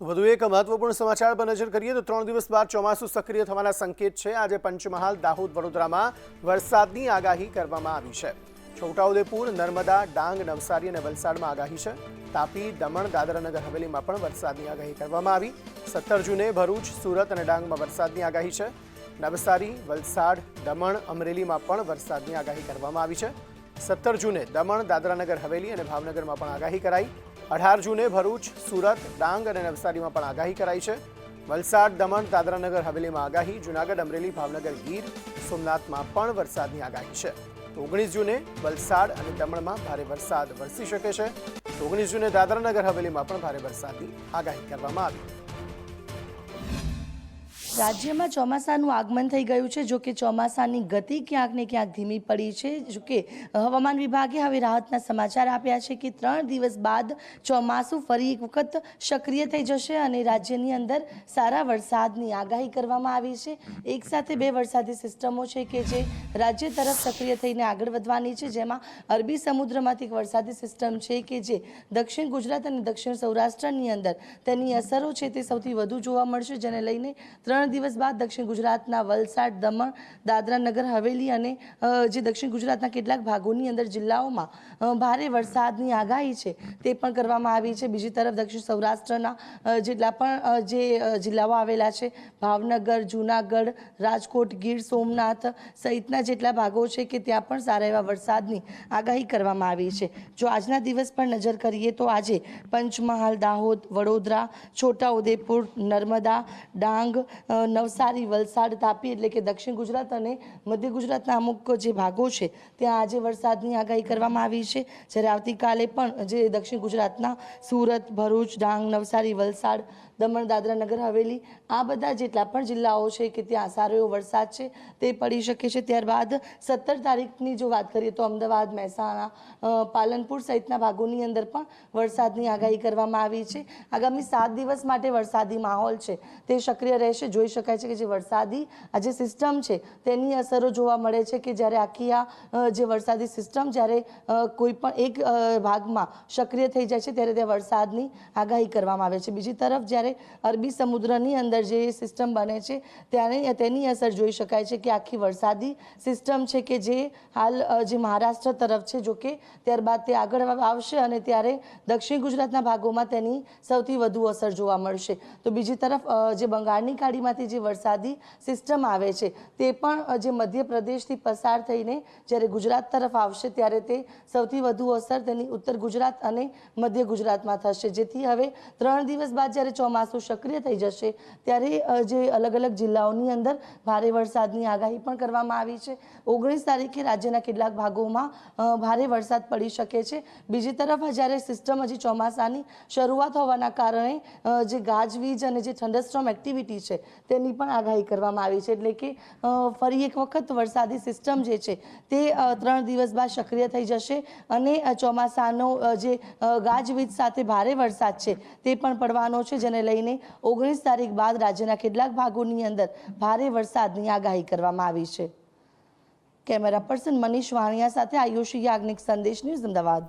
વધુ એક મહત્વપૂર્ણ સમાચાર પર નજર કરીએ તો ત્રણ દિવસ બાદ ચોમાસું સક્રિય થવાના સંકેત છે. આજે પંચમહાલ, દાહોદ, વડોદરામાં વરસાદની આગાહી કરવામાં આવી છે. છોટાઉદેપુર, નર્મદા, ડાંગ, નવસારી અને વલસાડમાં આગાહી છે. તાપી, દમણ, દાદરાનગર, હવેલીમાં પણ વરસાદની આગાહી કરવામાં આવી. સત્તર જૂને ભરૂચ, સુરત અને ડાંગમાં વરસાદની આગાહી છે. નવસારી, વલસાડ, દમણ, અમરેલીમાં પણ વરસાદની આગાહી કરવામાં આવી છે. સત્તર જૂને દમણ, દાદરાનગર, હવેલી અને ભાવનગરમાં પણ આગાહી કરાઈ. અઢાર જૂને ભરૂચ, સુરત, ડાંગ અને નવસારીમાં પણ આગાહી કરાઈ છે. વલસાડ, દમણ, દાદરાનગર, હવેલીમાં આગાહી. જૂનાગઢ, અમરેલી, ભાવનગર, ગીર, સોમનાથમાં પણ વરસાદની આગાહી છે. ઓગણીસ જૂને વલસાડ અને દમણમાં ભારે વરસાદ વરસી શકે છે. ઓગણીસ જૂને દાદરાનગર, હવેલીમાં પણ ભારે વરસાદની આગાહી કરવામાં આવી. રાજ્યમાં ચોમાસાનું આગમન થઈ ગયું છે. જો કે ચોમાસાની ગતિ ક્યાંક ને ક્યાંક ધીમી પડી છે. જો કે હવામાન વિભાગે હવે રાહતના સમાચાર આપ્યા છે કે ત્રણ દિવસ બાદ ચોમાસું ફરી એક વખત સક્રિય થઈ જશે અને રાજ્યની અંદર સારા વરસાદની આગાહી કરવામાં આવી છે. એક સાથે બે વરસાદી સિસ્ટમો છે કે જે રાજ્ય તરફ સક્રિય થઈને આગળ વધવાની છે. જેમાં અરબી સમુદ્રમાંથી એક વરસાદી સિસ્ટમ છે કે જે દક્ષિણ ગુજરાત અને દક્ષિણ સૌરાષ્ટ્રની અંદર તેની અસરો છે તે સૌથી વધુ જોવા મળશે, જેને લઈને ત્રણ દિવસ બાદ દક્ષિણ ગુજરાતના વલસાડ, દમણ દાદરા નગર હવેલી અને જે દક્ષિણ ગુજરાતના કેટલાક ભાગોની અંદર જિલ્લાઓમાં ભારે વરસાદની આગાહી છે તે પણ કરવામાં આવી છે. બીજી તરફ દક્ષિણ સૌરાષ્ટ્રના જેટલા પણ જે જિલ્લાઓ આવેલા છે, ભાવનગર, જૂનાગઢ, રાજકોટ, ગીર, સોમનાથ સહિતના જેટલા ભાગો છે કે ત્યાં પણ સારા એવા વરસાદની આગાહી કરવામાં આવી છે. જો આજના દિવસ પર નજર કરીએ તો આજે પંચમહાલ, દાહોદ, વડોદરા, છોટાઉદેપુર, નર્મદા, ડાંગ નવસારી, વલસાડ, તાપી એટલે કે દક્ષિણ ગુજરાત અને મધ્ય ગુજરાતના અમુક જે ભાગો છે, ત્યાં આજે વરસાદની આગાહી કરવામાં આવી છે. જ્યારે આવતીકાલે પણ જે દક્ષિણ ગુજરાતના સુરત, ભરૂચ, ડાંગ, નવસારી, વલસાડ દમણ, દાદરા નગર, હવેલી, આ બધા જેટલા પણ જિલ્લાઓ છે કે ત્યાં સારો એવો વરસાદ છે, તે પડી શકે છે. ત્યારબાદ સત્તર તારીખની જો વાત કરીએ તો અમદાવાદ, મહેસાણા પાલનપુર સહિતના ભાગોની અંદર પણ વરસાદની આગાહી કરવામાં આવી છે. આગામી સાત દિવસ માટે વરસાદી માહોલ છે, તે સક્રિય રહેશે. જોઈ શકાય છે કે જે વરસાદી આ જે સિસ્ટમ છે, તેની અસરો જોવા મળે છે કે જ્યારે આખી આ જે વરસાદી સિસ્ટમ જ્યારે કોઈ પણ એક ભાગમાં સક્રિય થઈ જાય છે, ત્યારે ત્યાં વરસાદની આગાહી કરવામાં આવે છે. બીજી તરફ જ્યારે અરબી સમુદ્રની અંદર જે સિસ્ટમ બને છે, ત્યારે તેની અસર જોઈ શકાય છે કે આખી વરસાદી સિસ્ટમ છે કે જે હાલ જે મહારાષ્ટ્ર તરફ છે જોકે ત્યારબાદ તે આગળ આવશે અને ત્યારે દક્ષિણ ગુજરાતના ભાગોમાં તેની સૌથી વધુ અસર જોવા મળશે. તો બીજી તરફ જે બંગાળની ખાડીમાંથી જે વરસાદી સિસ્ટમ આવે છે, તે પણ જે મધ્યપ્રદેશથી પસાર થઈને જ્યારે ગુજરાત તરફ આવશે, ત્યારે તે સૌથી વધુ અસર તેની ઉત્તર ગુજરાત અને મધ્ય ગુજરાતમાં થશે. જેથી હવે ત્રણ દિવસ બાદ જ્યારે ચોમાસું સક્રિય થઈ જશે ત્યારે જે અલગ અલગ જિલ્લાઓની અંદર ભારે વરસાદની આગાહી પણ કરવામાં આવી છે. ઓગણીસ તારીખે રાજ્યના કેટલાક ભાગોમાં ભારે વરસાદ પડી શકે છે. બીજી તરફ, જ્યારે સિસ્ટમ હજી ચોમાસાની શરૂઆત હોવાના કારણે જે ગાજવીજ અને જે થંડરસ્ટ્રોમ એક્ટિવિટી છે તેની પણ આગાહી કરવામાં આવી છે. એટલે કે ફરી એક વખત વરસાદી સિસ્ટમ જે છે તે ત્રણ દિવસ બાદ સક્રિય થઈ જશે અને ચોમાસાનો જે ગાજવીજ સાથે ભારે વરસાદ છે તે પણ પડવાનો છે, જેને લઈને ઓગણીસ તારીખ બાદ રાજ્યના કેટલાક ભાગોની અંદર ભારે વરસાદની આગાહી કરવામાં આવી છે. કેમેરા પર્સન મનીષ વાણિયા સાથે આયુષ યાજ્ઞિક સંદેશ ન્યૂઝ અમદાવાદ.